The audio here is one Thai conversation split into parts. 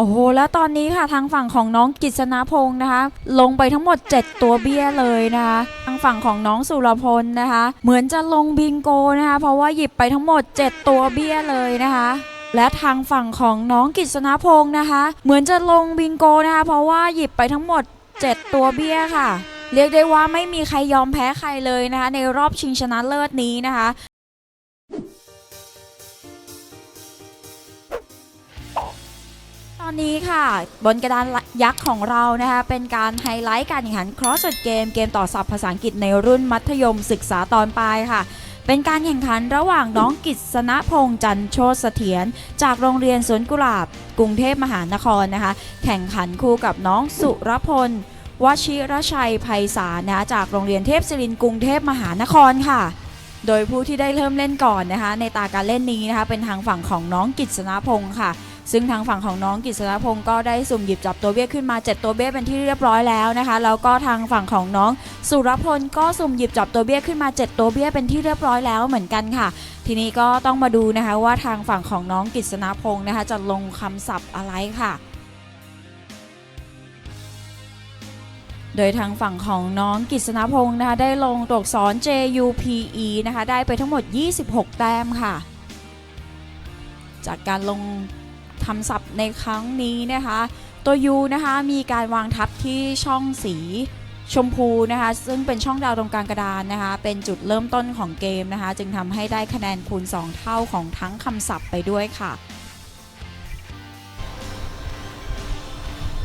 โอ้โห แล้วตอนนี้ค่ะทางฝั่งของน้องกิษณพงศ์นะคะ ลงไปทั้งหมด 7 ตัวเบี้ยเลยนะคะ ทางฝั่งของน้องสุรพลนะคะ เหมือนจะลงบิงโกนะคะ เพราะว่าหยิบไปทั้งหมด 7 ตัวเบี้ยเลยนะคะ และทางฝั่งของน้องกิษณพงศ์นะคะ เหมือนจะลงบิงโกนะคะ เพราะว่าหยิบไปทั้งหมด 7 ตัวเบี้ยค่ะ เรียกได้ว่าไม่มีใครยอมแพ้ใครเลยนะคะ ในรอบชิงชนะเลิศนี้นะคะ อนนี้ค่ะ บนกระดานยักษ์ของเรานะคะเป็นการไฮไลท์การแข่งขัน cross เกมเกมต่อศัพท์ภาษาอังกฤษในรุ่นมัธยมศึกษาตอนปลายค่ะ เป็นการแข่งขันระหว่างน้องกิษณพงษ์จันโชติเสถียรจากโรงเรียนสวนกุหลาบ กรุงเทพมหานครนะคะ แข่งขันคู่กับน้องสุรพลวชิรชัยไพศาลนะจากโรงเรียนเทพศิรินกรุงเทพมหานครค่ะโดยผู้ที่ได้เริ่มเล่นก่อนนะคะ ในตาการเล่นนี้นะคะ เป็นทางฝั่งของน้องกิษณพงษ์ค่ะ ซึ่งทางฝั่งของน้องกิษณพงศ์ก็ได้สุ่มหยิบจับตัวเบี้ยขึ้นมา 7 ตัวเบี้ยเป็นที่เรียบร้อยแล้วนะคะ แล้วก็ทางฝั่งของน้องสุรพลก็สุ่มหยิบจับตัวเบี้ยขึ้นมา 7 ตัวเบี้ยเป็นที่เรียบร้อยแล้วเหมือนกันค่ะ ทีนี้ก็ต้องมาดูนะคะว่าทางฝั่งของน้องกิษณพงศ์นะคะจะลงคำศัพท์อะไรค่ะโดยทางฝั่งของน้องกิษณพงศ์นะคะได้ลงตัวอักษร JUPE นะคะได้ไปทั้งหมด 26 แต้มค่ะ จากการลง คำศัพท์ในครั้งนี้นะคะ ตัว U นะคะมีการวางทับที่ช่องสีชมพูนะคะซึ่งเป็นช่องดาวตรงกลางกระดานนะคะ เป็นจุดเริ่มต้นของเกมนะคะ จึงทำให้ได้คะแนนคูณ 2 เท่าของทั้งคำศัพท์ไปด้วยค่ะ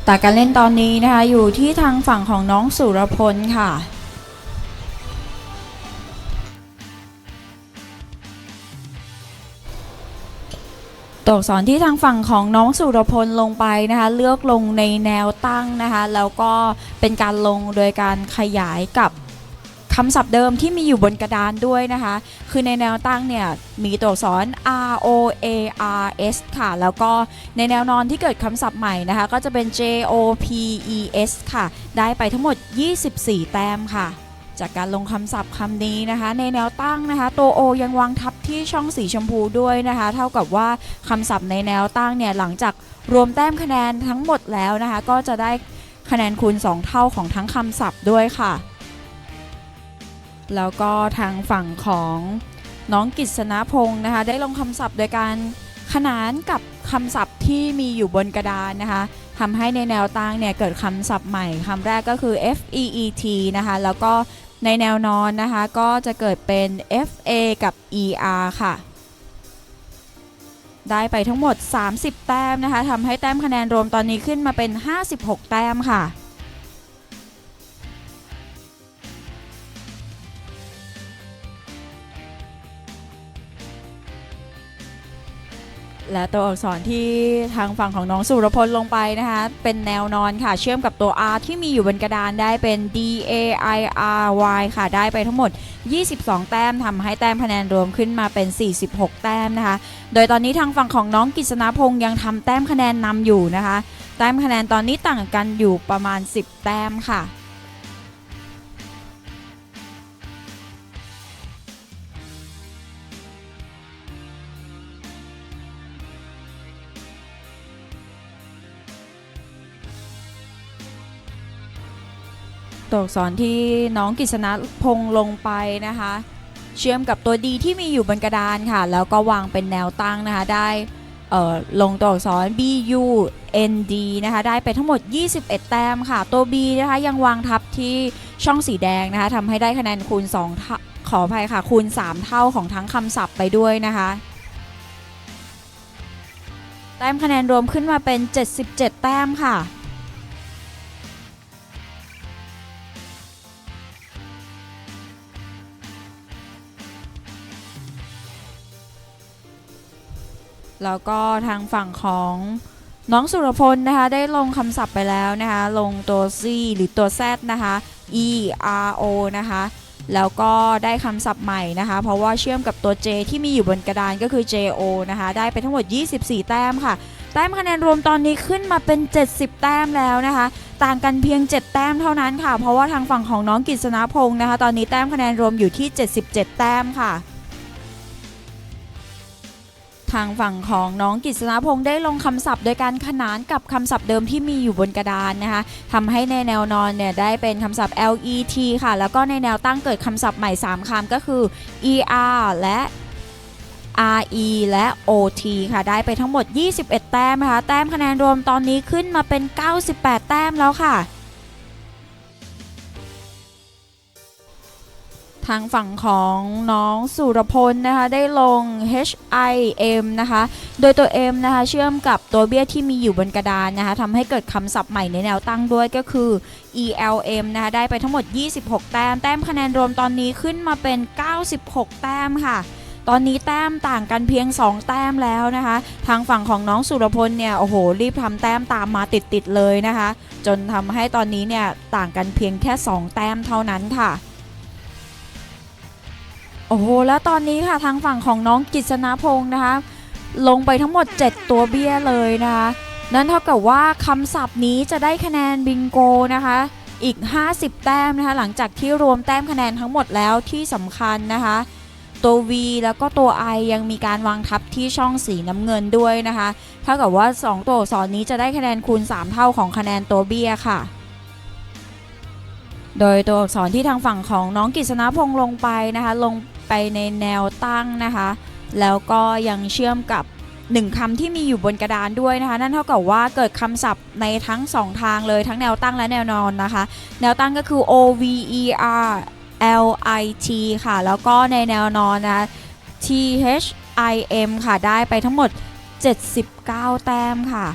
แต่การเล่นตอนนี้นะคะอยู่ที่ทางฝั่งของน้องสุรพลค่ะ ตัวอักษรที่ทางฝั่งของน้องสุรพลลงไปนะคะเลือกลงในแนวตั้งนะคะแล้วก็เป็นการลงโดยการขยายกับคำศัพท์เดิมที่มีอยู่บนกระดานด้วยนะคะ คือในแนวตั้งเนี่ยมีตัวอักษร R O A R S ค่ะ แล้วก็ในแนวนอนที่เกิดคำศัพท์ใหม่นะคะ ก็จะเป็น J O P E S ค่ะ ได้ไปทั้งหมด 24 แต้มค่ะ จากการลงคำศัพท์คำนี้นะคะ ในแนวตั้งนะคะตัว O ยังวางทับที่ช่องสีชมพูด้วยนะคะ เท่ากับว่าคำศัพท์ในแนวตั้งเนี่ยหลังจากรวมแต้มคะแนนทั้งหมดแล้วนะคะ ก็จะได้คะแนนคูณ 2 เท่าของทั้งคำศัพท์ด้วยค่ะ แล้วก็ทางฝั่งของน้องกิษณพงศ์นะคะ ได้ลงคำศัพท์โดยการ ขนานกับคำศัพท์ที่มีอยู่บนกระดานนะคะทำให้ในแนวตั้งเนี่ยเกิดคำศัพท์ใหม่คำแรกก็คือ F E E T นะคะแล้วก็ในแนวนอนนะคะก็จะเกิดเป็น F A กับ E R ค่ะ ได้ไปทั้งหมด 30 แต้มนะคะทำให้แต้มคะแนนรวมตอนนี้ขึ้นมาเป็น 56 แต้มค่ะ และตัวอักษรที่ทางฝั่งของน้องสุรพลลงไปนะคะ เป็นแนวนอนค่ะ เชื่อมกับตัว R ที่มีอยู่บนกระดานได้เป็น D A I R Y ค่ะ ได้ไปทั้งหมด 22 แต้มทำให้แต้มคะแนนรวมขึ้นมาเป็น 46 แต้มนะคะ โดยตอนนี้ทางฝั่งของน้องกิษณพงศ์ยังทำแต้มคะแนนนำอยู่นะคะ แต้มคะแนนตอนนี้ต่างกันอยู่ประมาณ 10 แต้มค่ะ ตัวอักษรที่น้องกิษณพงศ์ลงไปนะคะ เชื่อมกับตัวดีที่มีอยู่บนกระดานค่ะ แล้วก็วางเป็นแนวตั้งนะคะ ได้ลงตัวอักษร B U N D นะคะ ได้ไปทั้งหมด 21 แต้มค่ะ ตัว B นะคะยังวางทับที่ช่องสีแดงนะคะทำให้ได้คะแนนคูณ2เท่าขออภัยค่ะ คูณ 3 เท่าของทั้งคำศัพท์ไปด้วยนะคะแต้มคะแนนรวมขึ้นมาเป็น 77 แต้มค่ะ แล้วก็ทางฝั่งของน้องสุรพลนะคะได้ลงคำศัพท์ไปแล้วนะคะลงตัว C หรือตัว Z นะคะ E R O นะคะแล้วก็ได้คำศัพท์ใหม่นะคะ เพราะว่าเชื่อมกับตัว J ที่มีอยู่บนกระดานก็คือ J O นะคะได้ไปทั้งหมด 24 แต้มค่ะแต้มคะแนนรวมตอนนี้ขึ้นมาเป็น 70 แต้มแล้วนะคะ ต่างกันเพียง 7 แต้มเท่านั้นค่ะ เพราะว่าทางฝั่งของน้องกิษณพงศ์นะคะ ตอนนี้แต้มคะแนนรวมอยู่ที่ 77 แต้มค่ะ ทางฝั่งของน้องกิษณพงศ์ได้ลงคำศัพท์ โดยการขนานกับคำศัพท์เดิมที่มีอยู่บนกระดานนะคะทำให้ในแนวนอนเนี่ยได้เป็นคำศัพท์ let ค่ะ แล้วก็ในแนวตั้งเกิดคำศัพท์ใหม่ 3คำก็คือ er และ re และ ot ค่ะ ได้ไปทั้งหมด 21 แต้มนะคะ แต้มคะแนนรวมตอนนี้ขึ้นมาเป็น 98 แต้มแล้วค่ะ ทางฝั่งของน้องสุรพลนะคะได้ลง HIM นะคะ โดยตัว M นะคะเชื่อมกับตัวเบี้ยที่มีอยู่บนกระดานนะคะทำให้เกิดคำศัพท์ใหม่ในแนวตั้งด้วยก็คือ ELM นะคะได้ไปทั้งหมด 26 แต้ม แต้มคะแนนรวมตอนนี้ขึ้นมาเป็น 96 แต้มค่ะตอนนี้แต้มต่างกันเพียง 2 แต้มแล้วนะคะ ทางฝั่งของน้องสุรพลเนี่ยโอ้โหรีบทำแต้มตามมาติดๆเลยนะคะ จนทำให้ตอนนี้เนี่ยต่างกันเพียงแค่ 2 แต้มเท่านั้นค่ะ อ้โห แล้วตอนนี้ค่ะทางฝั่งของน้องกิษณพงศ์นะคะ ลงไปทั้งหมด 7 ตัวเบี้ยเลยนะคะ นั่นเท่ากับว่าคำศัพท์นี้จะได้คะแนนบิงโกนะคะ อีก 50 แต้มนะคะ หลังจากที่รวมแต้มคะแนนทั้งหมดแล้วที่สำคัญนะคะ ตัว V แล้วก็ตัว I ยังมีการวางทับที่ช่องสีน้ำเงินด้วยนะคะ เท่ากับว่า 2 ตัวอักษรนี้จะได้คะแนนคูณ 3 เท่าของคะแนนตัวเบี้ยค่ะโดยตัวอักษรที่ทางฝั่งของน้องกิษณพงศ์ลงไปนะคะ ลง ไปในแนวตั้งนะคะ แล้วก็ยังเชื่อมกับหนึ่งคำที่มีอยู่บนกระดานด้วยนะคะ นั่นเท่ากับว่าเกิดคำศัพท์ในทั้งสองทางเลยทั้งแนวตั้งและแนวนอนนะคะ แนวตั้งก็คือ O V E R L I T ค่ะ แล้วก็ในแนวนอนนะ T H I M ค่ะ ได้ไปทั้งหมด 79 แต้มค่ะ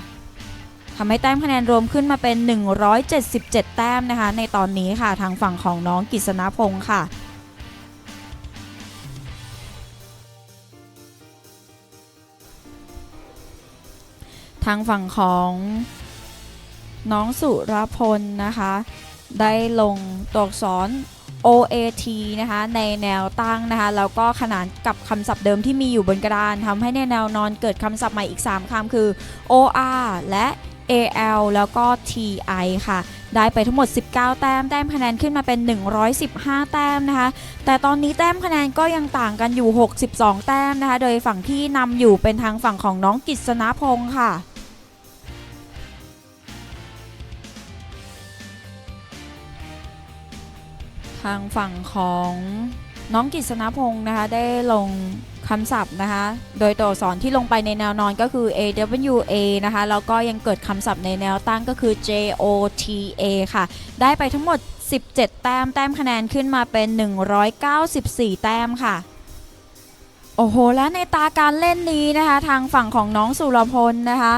ทำให้แต้มคะแนนรวมขึ้นมาเป็น 177 แต้มนะคะ ในตอนนี้ค่ะทางฝั่งของน้องกิษณพงศ์ค่ะ ทางฝั่งของน้องสุรพลนะคะ ได้ลงตัวอักษร OAT นะคะในแนวตั้งนะคะแล้วก็ขนานกับคำศัพท์เดิมที่มีอยู่บนกระดานทำให้ในแนวนอนเกิดคำศัพท์ใหม่อีก 3คำคือ OR และ AL แล้วก็ TI ค่ะ ได้ไปทั้งหมด 19 แต้ม แต้มคะแนนขึ้นมาเป็น 115 แต้มนะคะ แต่ตอนนี้แต้มคะแนนก็ยังต่างกันอยู่ 62 แต้มนะคะ โดยฝั่งที่นำอยู่เป็นทางฝั่งของน้องกิษณพงศ์ค่ะางฝั่งของน้องกิษณพงศ์นะคะ ได้ลงคำศัพท์นะคะ โดยตัวอักษรที่ลงไปในแนวนอนก็คือ AWA นะคะ แล้วก็ยังเกิดคำศัพท์ในแนวตั้งก็คือ JOTA ค่ะ ได้ไปทั้งหมด 17 แต้ม แต้มคะแนนขึ้นมาเป็น 194 แต้มค่ะ โอ้โห และในตาการเล่นนี้นะคะ ทางฝั่งของน้องสุรพลนะคะ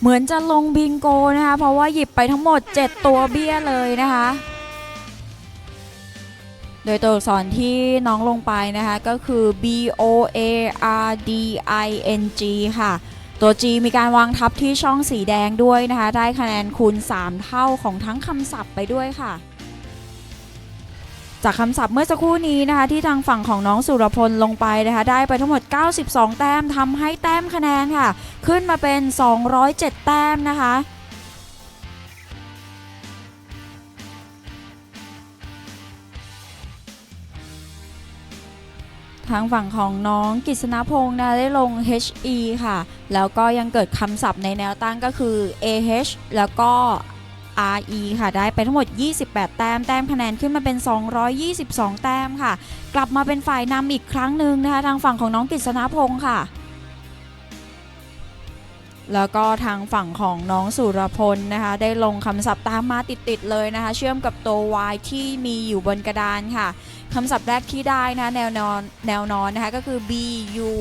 เหมือนจะลงบิงโกนะคะ เพราะว่าหยิบไปทั้งหมด 7 ตัวเบี้ยเลยนะคะ โดยตัวอักษรที่น้องลงไปนะคะ ก็คือ B O A R D I N G ค่ะ ตัว G มีการวางทับที่ช่องสีแดงด้วยนะคะ ได้คะแนนคูณ 3 เท่าของทั้งคำศัพท์ไปด้วยค่ะ จากคำศัพท์เมื่อสักครู่นี้นะคะ ที่ทางฝั่งของน้องสุรพลลงไปนะคะ ได้ไปทั้งหมด 92 แต้มทำให้แต้มคะแนนค่ะ ขึ้นมาเป็น 207 แต้มนะคะ ทางฝั่งของน้องกิษณพงศ์นะได้ลง HE ค่ะ แล้วก็ยังเกิดคำศัพท์ในแนวตั้งก็คือ AH แล้วก็ RE ค่ะ ได้ไปทั้งหมด 28 แต้ม แต้มคะแนนขึ้นมาเป็น 222 แต้มค่ะ กลับมาเป็นฝ่ายนำอีกครั้งหนึ่งนะคะ ทางฝั่งของน้องกิษณพงศ์ค่ะ แล้วก็ทางฝั่งของน้องสุรพลนะคะ ได้ลงคำศัพท์ตามมาติดๆเลยนะคะ เชื่อมกับตัว Y ที่มีอยู่บนกระดานค่ะคำศัพท์แรกที่ได้นะแนวนอนแนวนอนนะคะก็คือ B U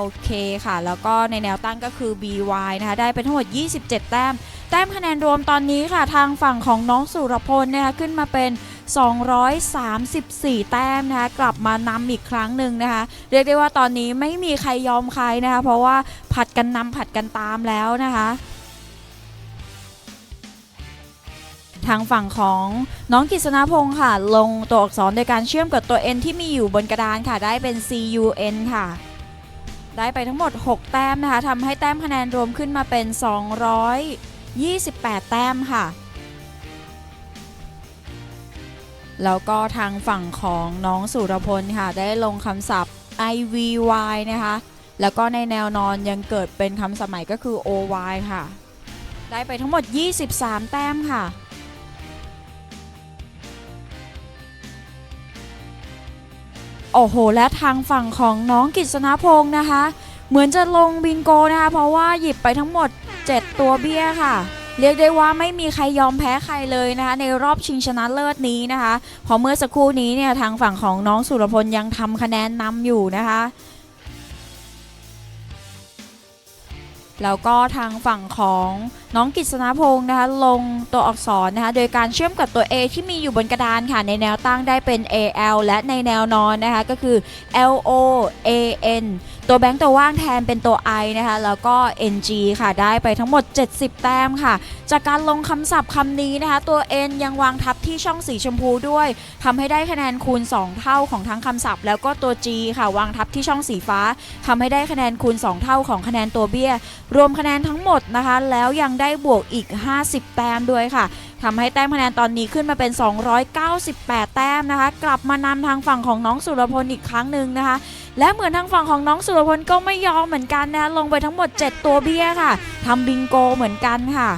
L K ค่ะ แล้วก็ในแนวตั้งก็คือ B Y นะคะ ได้ไปทั้งหมด 27 แต้ม แต้มคะแนนรวมตอนนี้ค่ะ ทางฝั่งของน้องสุรพลนะคะ ขึ้นมาเป็น 234 แต้มนะคะกลับมานำอีกครั้งหนึ่งนะคะเรียกได้ว่าตอนนี้ไม่มีใครยอมใครนะคะเพราะว่าผัดกันนำผัดกันตามแล้วนะคะทางฝั่งของน้องกิษณพงศ์ค่ะ ลงตัวอักษรโดยการเชื่อมกับตัว N ที่มีอยู่บนกระดานค่ะ ได้เป็น CUN ค่ะ ได้ไปทั้งหมด 6 แต้มนะคะทำให้แต้มคะแนนรวมขึ้นมาเป็น 228 แต้มค่ะ แล้วก็ทางฝั่งของน้องสุรพลค่ะ ได้ลงคำศัพท์ IVY นะคะ แล้วก็ในแนวนอนยังเกิดเป็นคำสมัยก็คือ OY ค่ะ ได้ไปทั้งหมด 23 แต้มค่ะโอ้โห และทางฝั่งของน้องกิษณพงศ์นะคะ เหมือนจะลงบิงโกนะคะ เพราะว่าหยิบไปทั้งหมด 7 ตัวเบี้ยค่ะ เรียกได้ว่าไม่มีใครยอมแพ้ใครเลยนะคะในรอบชิงชนะเลิศนี้นะคะเพอเมื่อสักครู่นี้เนี่ยทางฝั่งของน้องสุรพลยังทำคะแนนนำอยู่นะคะแล้วก็ทางฝั่งของน้องกิษณพงศ์นะคะลงตัวอักษรนะคะโดยการเชื่อมกับตัว A ที่มีอยู่บนกระดานค่ะในแนวตั้งได้เป็น AL และในแนวนอนนะคะก็คือ LO AN ตัวแบงค์ตัวว่างแทนเป็นตัว I นะคะ แล้วก็ NG ค่ะ ได้ไปทั้งหมด 70 แต้มค่ะ จากการลงคำศัพท์คำนี้นะคะ ตัว N ยังวางทับที่ช่องสีชมพูด้วยทำให้ได้คะแนนคูณ 2 เท่าของทั้งคำศัพท์ แล้วก็ตัว G ค่ะ วางทับที่ช่องสีฟ้าทำให้ได้คะแนนคูณ 2 เท่าของคะแนนตัวเบี้ย รวมคะแนนทั้งหมดนะคะ แล้วยังได้บวกอีก 50 แต้มด้วยค่ะทำให้แต้มคะแนนตอนนี้ขึ้นมาเป็น 298 แต้มนะคะ กลับมานำทางฝั่งของน้องสุรพลอีกครั้งหนึ่งนะคะ และเหมือนทางฝั่งของน้องสุรพลก็ไม่ยอมเหมือนกันนะลงไปทั้งหมด 7 ตัวเบี้ยค่ะทำบิงโกเหมือนกันค่ะ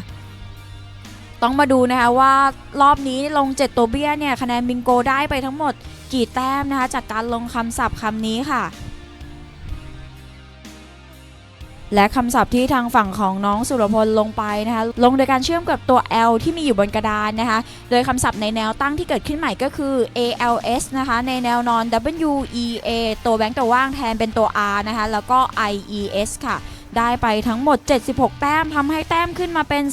ต้องมาดูนะคะว่ารอบนี้ลง 7 ตัวเบี้ยเนี่ยคะแนนบิงโกได้ไปทั้งหมดกี่แต้มนะคะจากการลงคำศัพท์คำนี้ค่ะ และคำศัพท์ที่ทางฝั่งของน้องสุรพลลงไปนะคะ ลงโดยการเชื่อมกับตัว L ที่มีอยู่บนกระดานนะคะ โดยคำศัพท์ในแนวตั้งที่เกิดขึ้นใหม่ก็คือ ALS นะคะ ในแนวนอน WEA ตัวแบงค์ตัวว่างแทนเป็นตัว R นะคะ แล้วก็ IES ค่ะได้ไปทั้งหมด 76 แต้มทำให้แต้มขึ้นมาเป็น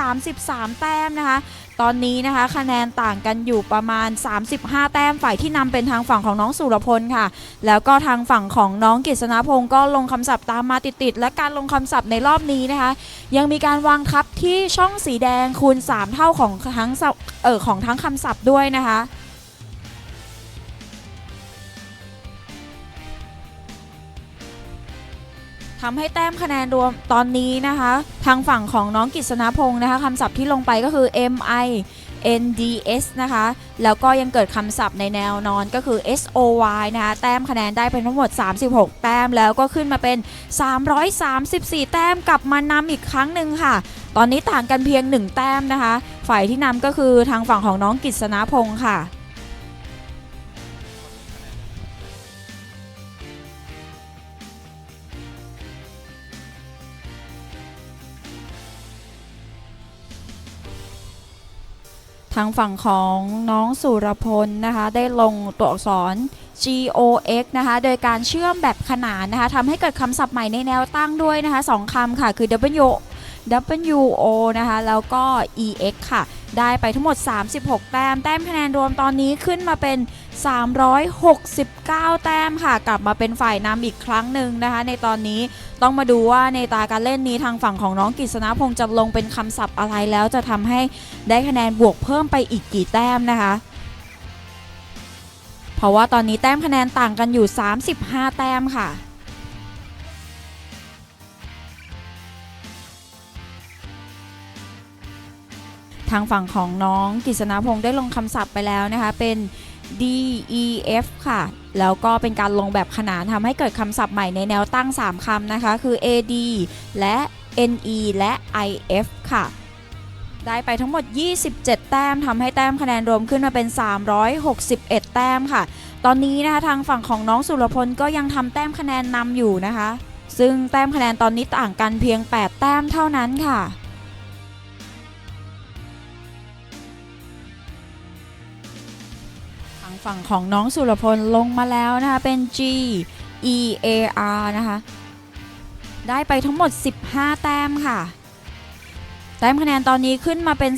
333 แต้มนะคะ ตอนนี้นะคะ คะแนนต่างกันอยู่ประมาณ 35 แต้มฝ่ายที่นำเป็นทางฝั่งของน้องสุรพลค่ะ แล้วก็ทางฝั่งของน้องกฤษณพงศ์ก็ลงคำศัพท์ตามมาติดๆและการลงคำศัพท์ในรอบนี้นะคะ ยังมีการวางทับที่ช่องสีแดงคูณ 3 เท่าของทั้งเออของทั้งคำศัพท์ด้วยนะคะ ทำให้แต้มคะแนนรวมตอนนี้นะคะ ทางฝั่งของน้องกฤษณพงศ์นะคะคำศัพท์ที่ลงไปก็คือ MI NDS นะคะ แล้วก็ยังเกิดคำศัพท์ในแนวนอนก็คือ SOY นะคะ แต้มคะแนนได้เป็นทั้งหมด 36 แต้มแล้วก็ขึ้นมาเป็น 334 แต้มกลับมานำอีกครั้งหนึ่งค่ะ ตอนนี้ต่างกันเพียง 1 แต้มนะคะ ฝ่ายที่นำก็คือทางฝั่งของน้องกฤษณพงศ์ค่ะ ทางฝั่งของน้องสุรพลนะคะได้ลงตัวอักษร GOX นะคะโดยการเชื่อมแบบขนานนะคะทำให้เกิดคำศัพท์ใหม่ในแนวตั้งด้วยนะคะสองคำค่ะคือ W WO นะคะแล้วก็ EX ค่ะ ได้ไปทั้งหมด 36 แต้ม แต้มคะแนนรวมตอนนี้ขึ้นมาเป็น 369 แต้มค่ะ กลับมาเป็นฝ่ายนำอีกครั้งหนึ่งนะคะ ในตอนนี้ต้องมาดูว่าในตาการเล่นนี้ทางฝั่งของน้องกฤษณพงศ์จะลงเป็นคำศัพท์อะไรแล้วจะทำให้ได้คะแนนบวกเพิ่มไปอีกกี่แต้มนะคะเพราะว่าตอนนี้แต้มคะแนนต่างกันอยู่ 35 แต้มค่ะ ทางฝั่งของน้องกฤษณพงศ์ได้ลงคำศัพท์ไปแล้วนะคะ เป็น D E F ค่ะ แล้วก็เป็นการลงแบบขนานทำให้เกิดคำศัพท์ใหม่ในแนวตั้ง 3คำนะคะ คือ A D และ N E และ I F ค่ะ ได้ไปทั้งหมด 27 แต้มทำให้แต้มคะแนนรวมขึ้นมาเป็น 361 แต้มค่ะ ตอนนี้นะคะทางฝั่งของน้องสุรพลก็ยังทำแต้มคะแนนนำอยู่นะคะ ซึ่งแต้มคะแนนตอนนี้ต่างกันเพียง 8 แต้มเท่านั้นค่ะ ฝั่งของน้องสุรพลลงมาแล้วนะคะ เป็น G E A R นะคะ ได้ไปทั้งหมด 15 แต้มค่ะ แต้มคะแนนตอนนี้ขึ้นมาเป็น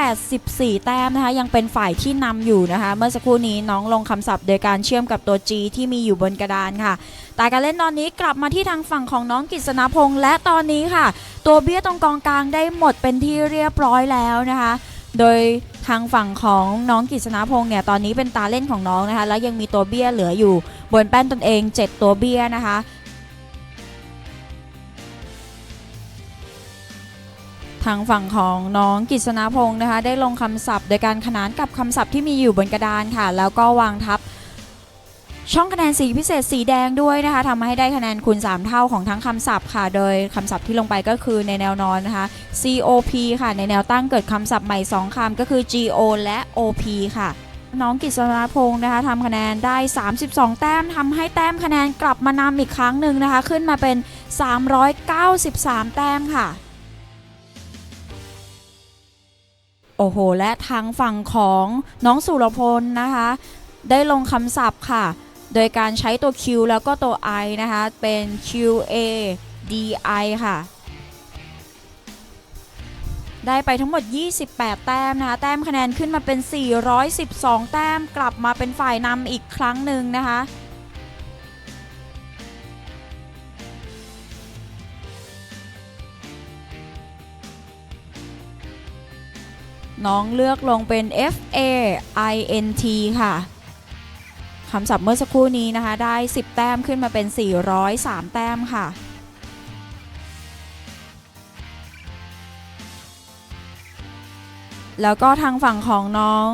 384 แต้มนะคะ ยังเป็นฝ่ายที่นำอยู่นะคะ เมื่อสักครู่นี้น้องลงคำศัพท์โดยการเชื่อมกับตัว G ที่มีอยู่บนกระดานค่ะแต่การเล่นตอนนี้กลับมาที่ทางฝั่งของน้องกฤษณพงษ์และตอนนี้ค่ะ ตัวเบี้ยตรงกองกลางได้หมดเป็นที่เรียบร้อยแล้วนะคะ โดยทางฝั่งของน้องกฤษณพงษ์เนี่ยตอนนี้เป็นตาเล่นของน้องนะคะ แล้วยังมีตัวเบี้ยเหลืออยู่บนแป้นตนเอง 7 ตัวเบี้ยนะคะทางฝั่งของน้องกฤษณพงศ์นะคะ ได้ลงคำศัพท์ โดยการขนานกับคำศัพท์ที่มีอยู่บนกระดานค่ะ แล้วก็วางทับ ช่องคะแนนสีพิเศษสีแดงด้วยนะคะทำให้ได้คะแนนคูณ 3 เท่าของทั้งคำศัพท์ค่ะ โดยคำศัพท์ที่ลงไปก็คือในแนวนอนนะคะ COP ค่ะ ในแนวตั้งเกิดคำศัพท์ใหม่ 2คำก็คือ GO และ OP ค่ะ น้องกิษณพงศ์นะคะทำคะแนนได้ 32 แต้มทำให้แต้มคะแนนกลับมานำอีกครั้งหนึ่งนะคะ ขึ้นมาเป็น 393 แต้มค่ะโอ้โห และทางฝั่งของน้องสุรพลนะคะ ได้ลงคำศัพท์ค่ะ โดยการใช้ตัว Q แล้วก็ตัว I นะคะ เป็น Q A D I ค่ะ ได้ไปทั้งหมด 28 แต้มนะคะ แต้มคะแนนขึ้นมาเป็น 412 แต้มกลับมาเป็นฝ่ายนำอีกครั้งหนึ่งนะคะน้องเลือกลงเป็น F A I N T ค่ะ คำศัพท์เมื่อสักครู่นี้นะคะ ได้ 10 แต้มขึ้นมาเป็น 403 แต้มค่ะแล้วก็ทางฝั่งของน้อง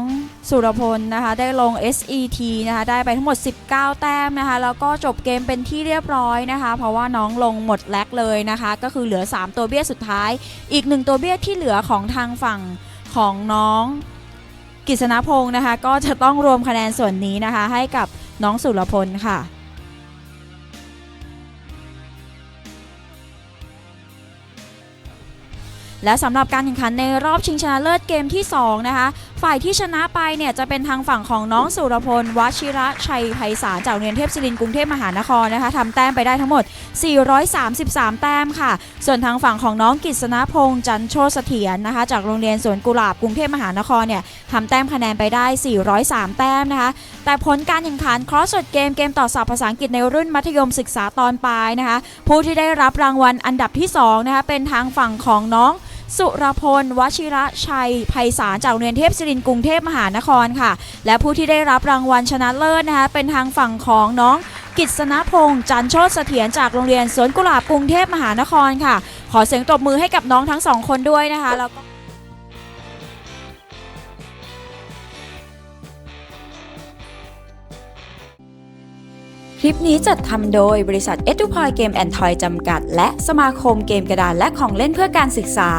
สุรพลนะคะ ได้ลง SET นะคะ ได้ไปทั้งหมด 19 แต้มนะคะ แล้วก็จบเกมเป็นที่เรียบร้อยนะคะ เพราะว่าน้องลงหมดแลกเลยนะคะ ก็คือเหลือ 3 ตัวเบี้ยสุดท้าย อีก 1 ตัวเบี้ยที่เหลือของทางฝั่งของน้อง กิษณพงศ์นะคะ ก็จะต้องรวมคะแนนส่วนนี้นะคะ ให้กับน้องสุรพลค่ะและสำหรับการแข่งขันในรอบชิงชนะเลิศเกมที่ 2 นะคะ ฝ่ายที่ชนะไปเนี่ยจะเป็นทางฝั่งของน้องสุรพลวชิระชัยไพศาลจากโรงเรียนเทพศิรินกรุงเทพมหานครนะคะทำแต้มไปได้ทั้งหมด 433 แต้มค่ะ ส่วนทางฝั่งของน้องกิษณพงษ์จันโชเสถียรนะคะ จากโรงเรียนสวนกุหลาบกรุงเทพมหานครเนี่ยทำแต้มคะแนนไปได้ 403 แต้มนะคะ แต่ผลการแข่งขัน cross word เกมเกมต่อศัพท์ภาษาอังกฤษในรุ่นมัธยมศึกษาตอนปลายนะคะ ผู้ที่ได้รับรางวัลอันดับที่2นะคะเป็นทางฝั่งของน้อง สุรพลวชิระชัยไพศาลจากโรงเรียนเทพศิรินกรุงเทพมหานครค่ะ และผู้ที่ได้รับรางวัลชนะเลิศนะคะเป็นทางฝั่งของน้องกิษณพงษ์จันโชติเสถียรจากโรงเรียนสวนกุหลาบกรุงเทพมหานครค่ะ ขอเสียงตบมือให้กับน้องทั้งสองคนด้วยนะคะแล้วก็ คลิปนี้จัดทำโดยบริษัท e d u p o y Game and Toy จำกัด และสมาคมเกมกระดานและของเล่นเพื่อการศึกษา